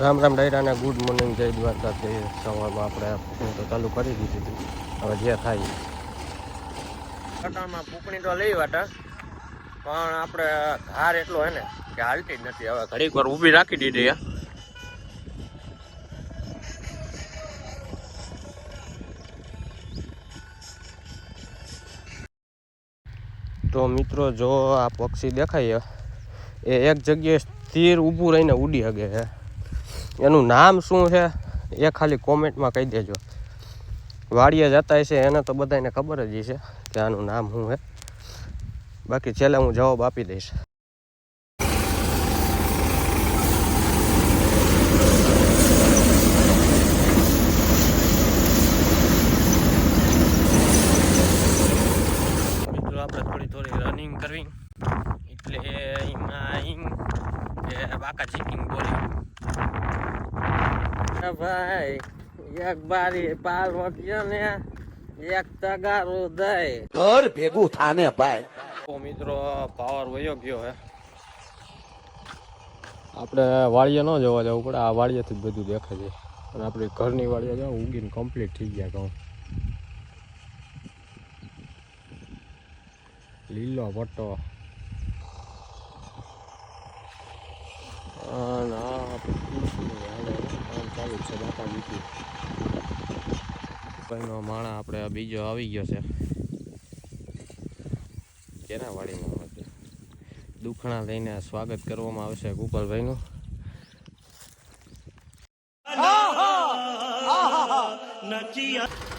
રામ રામ ડાયરાને good morning જય દ્વારકાથી સવારમાં આપણે તો ચાલુ કરી દીધી હતી. હવે જે થાય કટામાં પૂકણી તો લઈ વાટા પણ આપણે હાર એટલો હે ને કે હાલતી જ નથી. હવે ઘડીક વાર ઊભી રાખી દીધી હે. તો મિત્રો જો આ પક્ષી દેખાય એ એક જગ્યાએ સ્થિર ઊભું રહીને ઉડી શકે છે એનું નામ શું છે એ ખાલી કોમેન્ટમાં કહી દેજો. વાડીએ જતા હશે, એને તો બધાને ખબર જ છે કે આનું નામ શું છે. બાકી છેલ્લે હું જવાબ આપી દઈશ. થોડી થોડી રનિંગ કરવી. એટલે એમાં બાકા બોલી ભાઈ એક બારી પાર્વતીય ને એક તગારો દઈ. ઘર ભેગું થાને ભાઈ. મિત્રો પાવર વયો ગયો હે. આપણે વાળીએ ન જવા જવું પડે આ વાળીએથી જ બધું દેખાય છે. અને આપણી ઘરની વાળીએ જાવ ઉગીને કમ્પ્લીટ થઈ ગયા કહું લીલો પટ્ટો અને આ આપણે તુલસીની હાલે કામ ચાલુ છે માણા આપણે બીજો આવી ગયો છે કેના વાડીમાં દુખણા લઈને સ્વાગત કરવામાં આવશે ગોપાલભાઈનું હાલો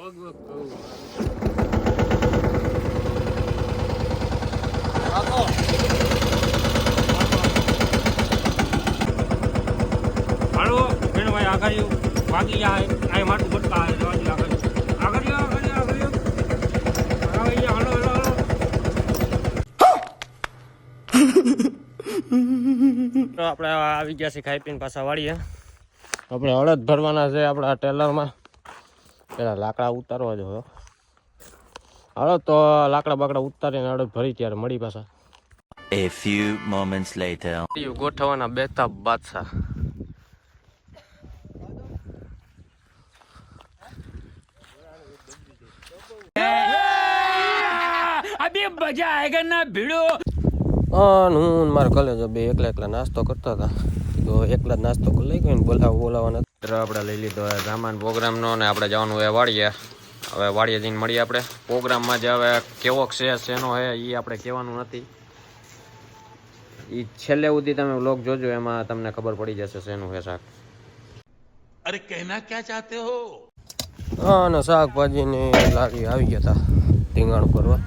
આગળ વાગી જાય આ માટું જવા આગળ આગળ આગળ આપણે આવી ગયા છે ખાઈ પીને પાછા વાળીએ. આપણે હળદ ભરવાના છે આપણા ટેલરમાં. પેલા લાકડા ઉતારવા જો હાલો તો લાકડા બાકડા ઉતારીને હળદ ભરી ત્યારે મળી પાછા. A few moments later. ગોઠવવાના બેતા બાદશાહ. અભી મજા આયગા ના ભીડો અન હું મારા કલેજો બે એકલા એકલા નાસ્તો કરતા હતા. તો એકલા જ નાસ્તો કરી લઈ ગયો ને બોલાવ બોલાવવાના મિત્ર આપણે લઈ લીધો સામાન પ્રોગ્રામનો ને આપણે જવાનું હોય વાળીએ હવે વાળીએ જઈને મળીએ આપણે પ્રોગ્રામમાં જે હવે કેવો છે શેનો છે એ આપણે કહેવાનું નથી. એ છેલ્લે સુધી તમે લોક જોજો એમાં તમને ખબર પડી જશે શેનું છે શાક. અરે કહેના ક્યાં ચાહતે હો? અને શાકભાજીની લારી આવી ગયા હતા ટીંગાણ કરવા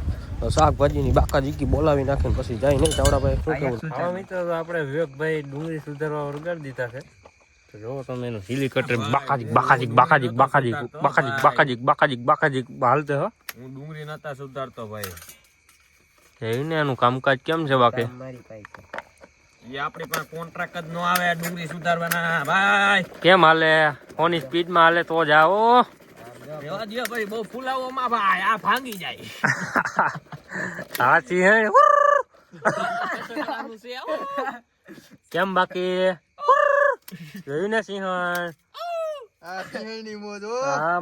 શાકભાજીની બાકા જીકી બોલાવી નાખીને પછી જાય નહીં ચાવડાભાઈ શું કેવું હા આપણે વિવેકભાઈ ડુંગળી સુધારવા વગર દીધા છે. જોવો તમે એનું સીલી કટર બાકાજી બાકાજીક બાકાજીક બાકાજીક બાકાજીક બાકાજીક બાકાજીક હાલતે હો હું ડુંગળી નતા સુધારતો ભાઈ ને એનું કામકાજ કેમ છે બાકી એ આપણી પાસે કોન્ટ્રાક્ટ જ ન આવે ડુંગળી સુધારવાના ભાઈ કેમ હાલે ફોની સ્પીડમાં હાલે તો જાઓ રેવા દે ભાઈ બહુ ફૂલાવોમાં ભાઈ આ ભાંગી જાય સાચી હે કેમ બાકી? જોયું ને સિંહ આ સિંહની મોજ હા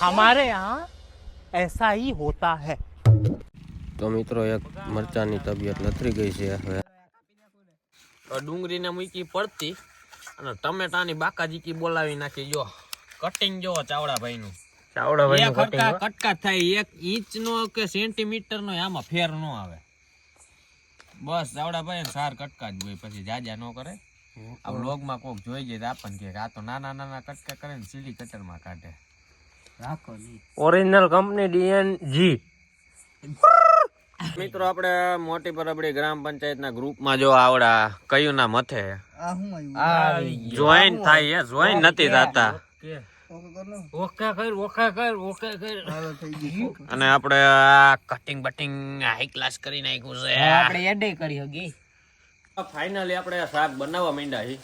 हमारे यहाँ ऐसा ही होता है તો મિત્રો એક મરચાની તબિયત લથરી ગઈ છે હવે. ડુંગળીને મૂકી પડતી અને ટમેટાની બાકાજીકી બોલાવી નાખી. જો કટિંગ જો ચાવડાભાઈ નું ચાવડા ભાઈ એક કટકા થાય એક ઇંચ નો કે સેન્ટીમીટર નો આમાં ફેર નો આવે. બસ ચાવડાભાઈ ને સાર કટકા જ હોય પછી જાજા નો કરે. આ લોગમાં કોક જોઈ જાય તો આપણને કે આ તો નાના નાના કટકા કરે ને સીડી કટરમાં કાઢે ઓરિજિનલ કંપની ડીએનજી મિત્રો આપણે મોટી પરબડી ગ્રામ પંચાયતના ગ્રુપમાં જો આવડા કયું ના મથે જોઈન થાય એ જોઈન નથી થતા. ઓકે. કર ઓકે કર ઓકે કર અને આપણે કટિંગ બટિંગ હાઈ ક્લાસ કરી નાખ્યું છે. આપણે એડે કરી હગી. ફાઇનલી આપણે શાક બનાવવા માંડ્યા છીએ.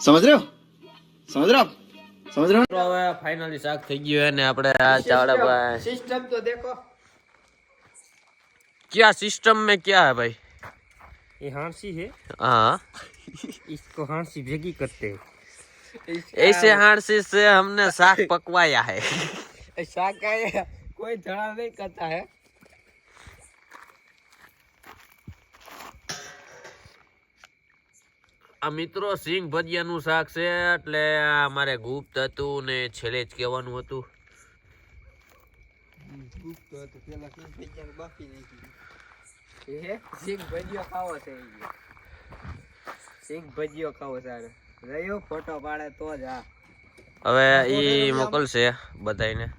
समझ रहे हो समझ रहे हो आप समझ रहे हो તો હવે ફાઇનલી શાક થઈ ગયું અને આપણે આ ચાવડા ભાઈ सिस्टम तो देखो क्या सिस्टम में क्या है भाई ये हांसी है हाँ इसको हांसी भेगी करते हैं ऐसे हांसी से हमने साग पकवाया है शाक का कोई धड़ा नहीं करता है આ મિત્રો સિંગ ભજીયાનું શાક છે એટલે અમારે ગુપ્ત હતું ને છેલ્લે જ કહેવાનું હતું. એ સિંગ ભજીયો ખાવો છે સિંગ ભજીયો ખાવો સારો રહ્યો ફોટો પાડે તો જ આ. હવે ઈ મોકલશે બધાને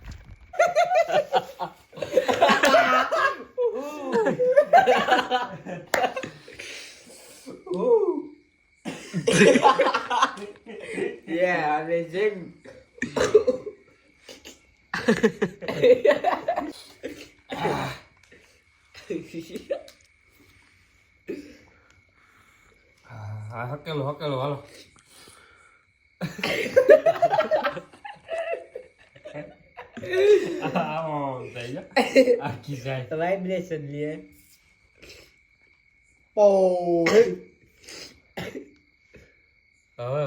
એ સિંગ હા હકેલો હકેલો હાલો. આવો થઈ જા આખી જાય. વાઇબ્રેશન લે. હવે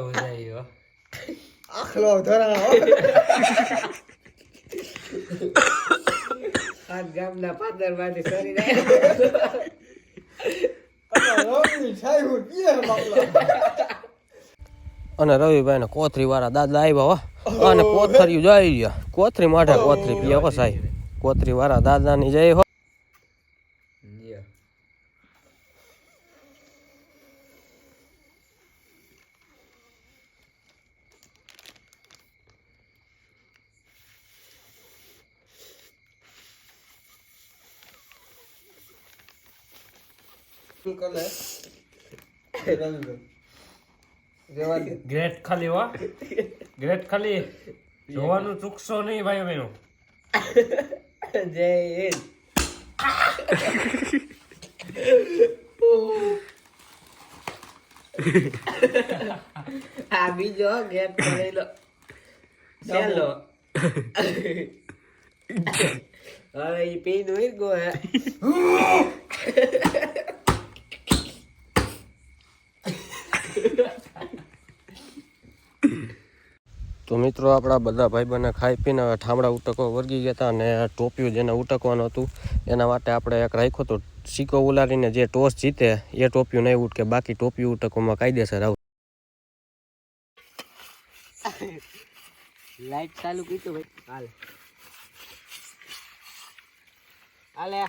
હો જાય આ ગામના પાદરમાંથી રહ્યા. અને રવિભાઈ ને કોથરી વાળા દાદા આવ્યા હો. અને કોથરી જઈ ગયા કોથરી માટે કોથરી પીએ હો સાહેબ. કોથરી વાળા દાદાની જય હો. ગ્રેટ ખાલી વા ગ્રેટ ખાલી. જોવાનું ચૂકશો નહીં ભાઈ બહેનો જય હિન્દ. આ બીજો ગેપ કરેલો ચાલો હવે એ પી નું ગો હે. તો મિત્રો આપણા બધા ભાઈબંધને ખાઈ પીને ઠામડા ઉટકો વર્ગી ગયા હતા અને ટોપિયું જેને ઉટકવાનું હતું એના માટે આપણે એક રાખ્યો હતો સિક્કો ઉલારીને જે ટોસ જીતે એ ટોપિયું નહીં ઉટકે બાકી ટોપિયું ઉટકોમાં કાયદેસર આવું લાઈટ ચાલુ કીધું ભાઈ. હાલ. હાલે.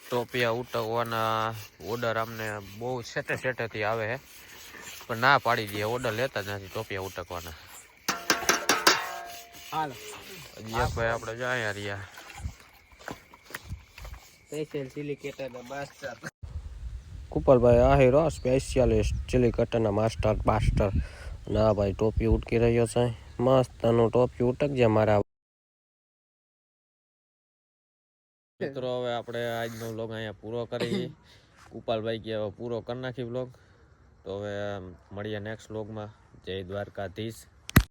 ટોપિયા ઉટકવાના ઓર્ડર અમને બહુ સેટે સેટેથી આવે છે પણ ના પાડી દઈએ ઓર્ડર લેતા જ નથી ટોપિયા ઉટકવાના. હાલો. હજી એક ભાઈ આપણે જાય રહ્યા. સ્પેશિયલ ચીલી ના માસ્ટર કુપલભાઈ હીરો સ્પેશિયાલિસ્ટ ચીલી કટરના માસ્ટર માસ્ટર ના ભાઈ ટોપી ઉટકી રહ્યો છે. મસ્ત આનું ટોપી ઉટકજે મારા. મિત્રો હવે આપણે આજનો વ્લોગ અહીંયા પૂરો કરી કુપાલભાઈ કે હવે પૂરો કરી નાખી વ્લોગ તો હવે મળીએ નેક્સ્ટ વ્લોગમાં જય દ્વારકાધીશ.